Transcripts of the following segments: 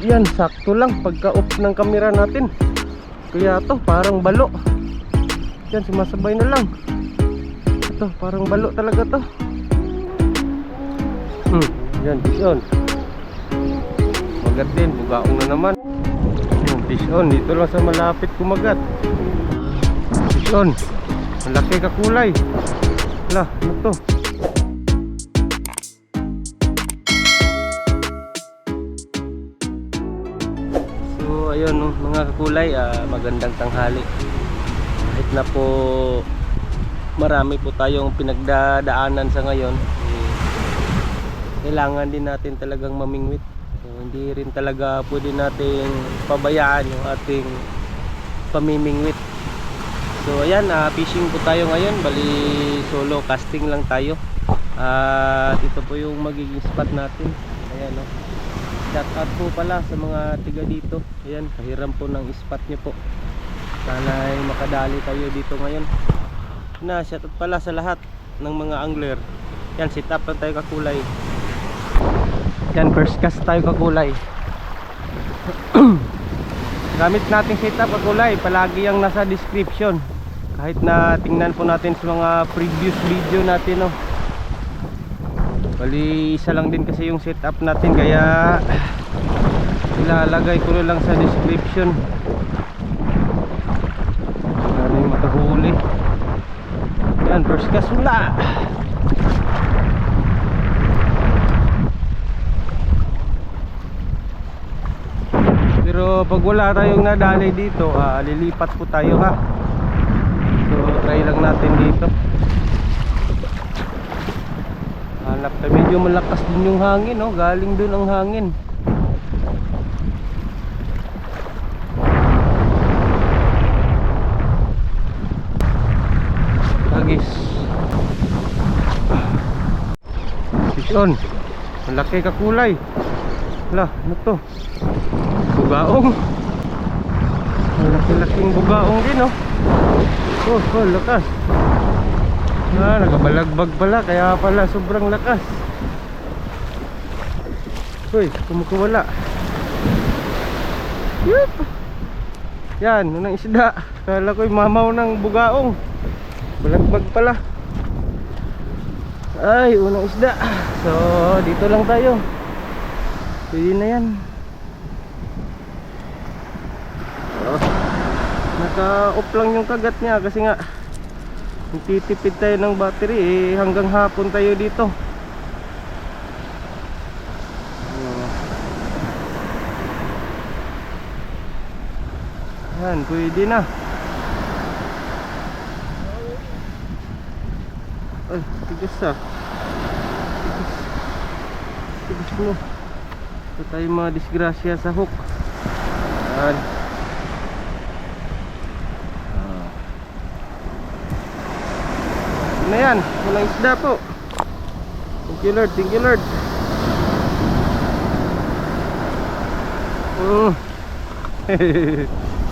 Yan, sakto lang pagka-off ng camera natin. Kaya to, parang balo. Yan, sumasabay na lang. Ito, parang balo talaga to. Hmm, yan, fish on. Magat din, bugaong na naman. Yan, fish on, dito lang sa malapit kumagat. Fish on, malaki ka kulay. Lah, ano to? So ayun no, mga kakulay, ah, magandang tanghali. Kahit na po marami po tayong pinagdadaanan sa ngayon, eh, kailangan din natin talagang mamingwit. So, hindi rin talaga pwede nating pabayaan yung ating pamimingwit. So ayan, ah, fishing po tayo ngayon, bali solo casting lang tayo. At ito po yung magiging spot natin. Ayan no. Shout out po pala sa mga tiga dito. Ayan, kahiram po ng spot nyo po. Sana ay makadali kayo dito ngayon. Na, shout out pala sa lahat ng mga angler. Yan, sit up lang tayo kakulay. Yan, first cast tayo kakulay. Gamit natin sit up kakulay, palagi yung nasa description. Kahit na tingnan po natin sa mga previous video natin, no. Bali isa lang din kasi yung setup natin kaya ilalagay ko na lang sa description. Ano yung makahuli. Yan, first cast wala. Pero pag wala tayong nadali dito, ah, lilipat po tayo ha. So try lang natin dito. Hanap tayo. Medyo malakas din yung hangin, no? Galing dun ang hangin. Hagis. Fish on. Malaki ka kulay. Hala, ano to? Bugaong. Malaki-laking bugaong din, no? Oh, oh, lakas. Ah, nagabalagbag pala kaya pala sobrang lakas. Uy, kumukuwala. Yup. Yan, unang isda. Kala ko'y mamaw ng bugaong. Balagbag pala. Ay, unang isda. So, dito lang tayo. Pwede na yan. Oh, Naka-off lang yung kagat niya kasi nga Titipid tayo ng battery eh hanggang hapon tayo dito. Yan, pwede na. Ay, tigas ah. Tigas. Tigas mo. Ito tayo mga disgrasya sa hook. Yan. Na yan? Walang isda po. Thank you lord. Thank you lord. Mm.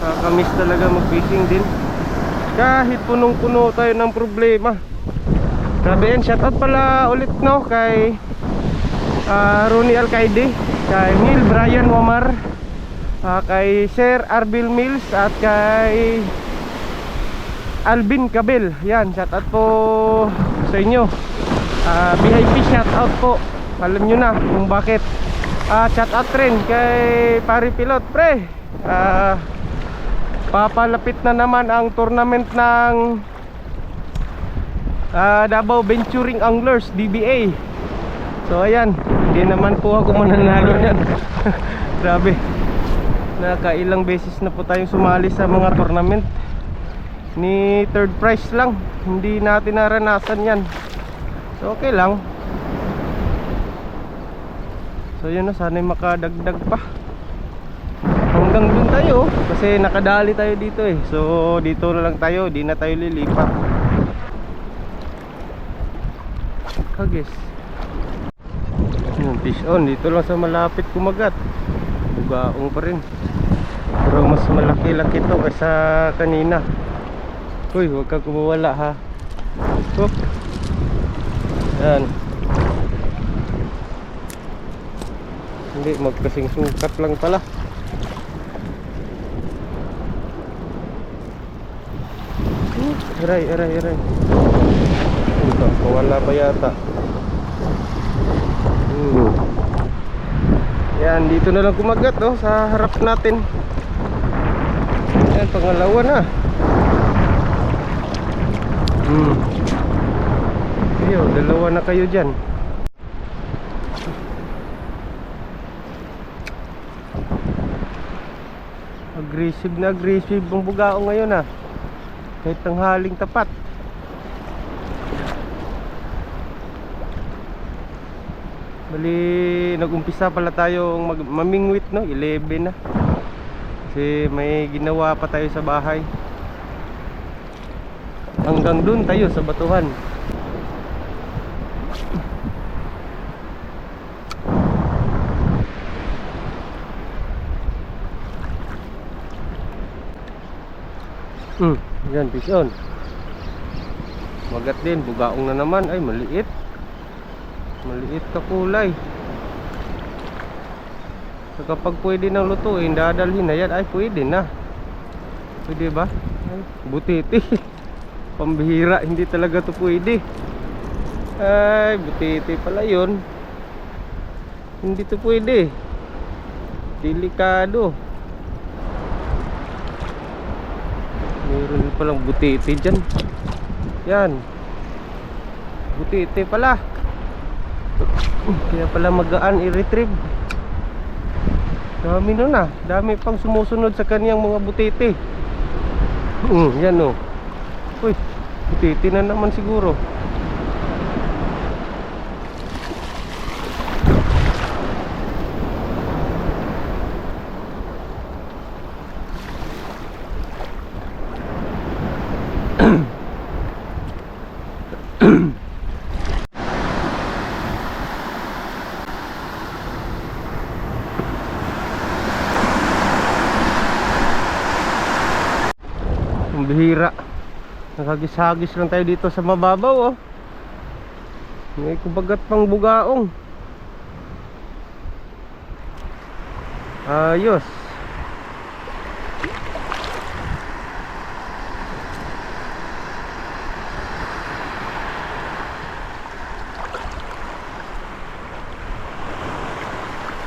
kakamiss talaga mag fishing din. Kahit punong puno tayo ng problema. Grabe yan. Shoutout pala ulit no kay uh, Ronnie Alcaide kay Neil Brian Wamar uh, kay Sir Arbil Mills at kay Alvin Cabel yan shout out po sa inyo. Uh, VIP shout out po. Alam nyo na kung bakit. Uh, shout out rin kay Pari Pilot pre. Uh, papalapit na naman ang tournament ng uh, Davao Venturing Anglers DBA so ayan. Hindi naman po ako mananalo yan grabe. Nakailang beses na po tayong sumali sa mga tournament ni third price lang. Hindi natin naranasan yan. So okay lang. So yun na. Sana'y makadagdag pa. Hanggang dun tayo kasi nakadali tayo dito eh. So dito na lang tayo. Di na tayo lilipat. Kagis. Yun fish on. Dito lang sa malapit kumagat. Bugaong pa rin. Pero mas malaki-laki to kaysa kanina Uy, huwag kang kumawala ha. Hop. Yan. Hindi, magkasing sukat lang pala. Aray, aray, aray. Ito, wala pa yata. Hmm. Yan, dito na lang kumagat oh, sa harap natin. Yan, pangalawa na. Hmm. Ayo, dalawa na kayo dyan. Aggressive na aggressive ang bugao ngayon ah. Kahit tanghaling tapat. Bali, nag-umpisa pala mag mamingwit no, 11 na. Kasi may ginawa pa tayo sa bahay. Hanggang dun tayo sa batuhan. Hmm, yan pison. Magat din, bugaong na naman. Ay, maliit. Maliit ka kulay. So, kapag pwede nang lutuin, dadalhin na yan. Ay, pwede na. Pwede ba? Ay, butiti. Pambihira, hindi talaga to pwede. Ay, butiti pala yun. Hindi to pwede. Delikado. Meron palang butiti dyan. Yan. Butiti pala. Kaya pala magaan i-retrieve. Dami nun ah. Dami pang sumusunod sa kaniyang mga butiti. Hmm, yan oh. Uy, butiti na naman siguro. Bihira. Nakagis-hagis lang tayo dito sa mababaw oh. May kubagat pang bugaong. Ayos.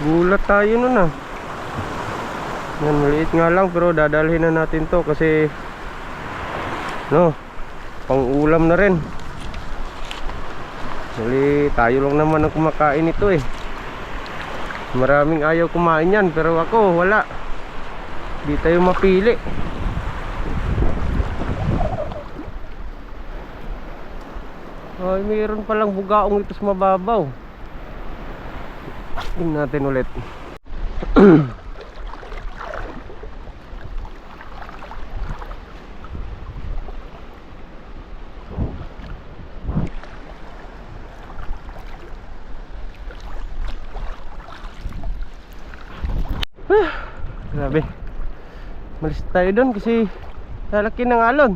Gulat tayo nun ah. Yan, maliit nga lang pero dadalhin na natin to kasi no, pang ulam na rin. Mali, tayo lang naman ang kumakain ito eh. Maraming ayaw kumain yan pero ako wala. Di tayo mapili. Ay, mayroon palang bugaong ito sa mababaw. Tingnan natin ulit. Grabe. Malis tayo doon kasi lalaki ng alon.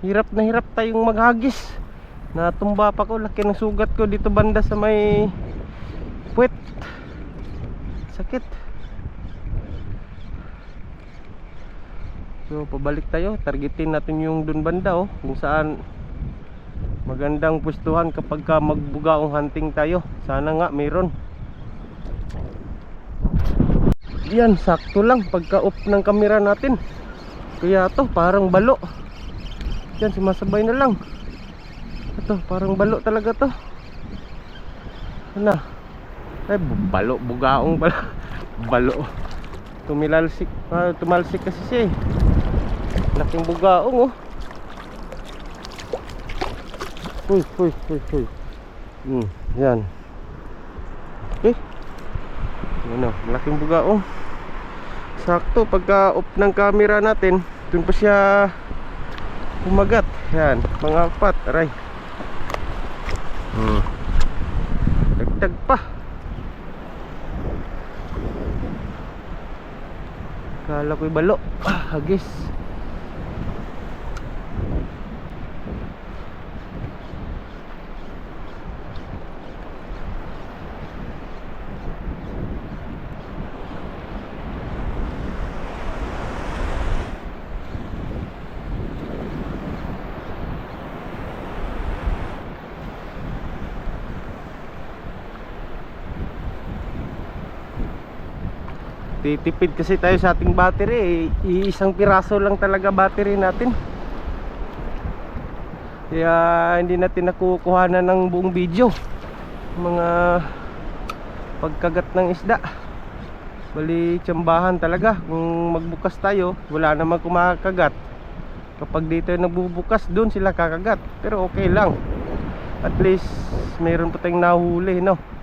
Hirap na hirap tayong maghagis. Natumba pa ko, laki ng sugat ko dito banda sa may puwet. Sakit. So, pabalik tayo. Targetin natin yung dun banda oh, kung saan magandang pwestuhan kapag ka magbugaong hunting tayo. Sana nga mayroon. Yan, sakto lang pagka-off ng kamera natin. Kaya to, parang balo. Yan, sumasabay na lang. Ito, parang balo talaga to. Ano? Ay, balo, bugaong pala. balo. Tumilalsik, ah, tumalsik kasi siya eh. Laking bugaong oh. Uy, uy, uy, uy. Hmm, yan. Okay. Ano, malaking bugaong. Sakto pagka off ng camera natin, dun pa siya umagat. Yan, mga apat, aray. Hmm. Dagdag pa. Kala ko'y balo. Ah, hagis. Titipid kasi tayo sa ating battery eh. Iisang piraso lang talaga battery natin. Kaya hindi natin nakukuha na ng buong video. Mga pagkagat ng isda. Bali tsambahan talaga. Kung magbukas tayo Wala namang kumakagat Kapag dito nagbubukas Doon sila kakagat. Pero okay lang. At least Mayroon pa tayong nahuli no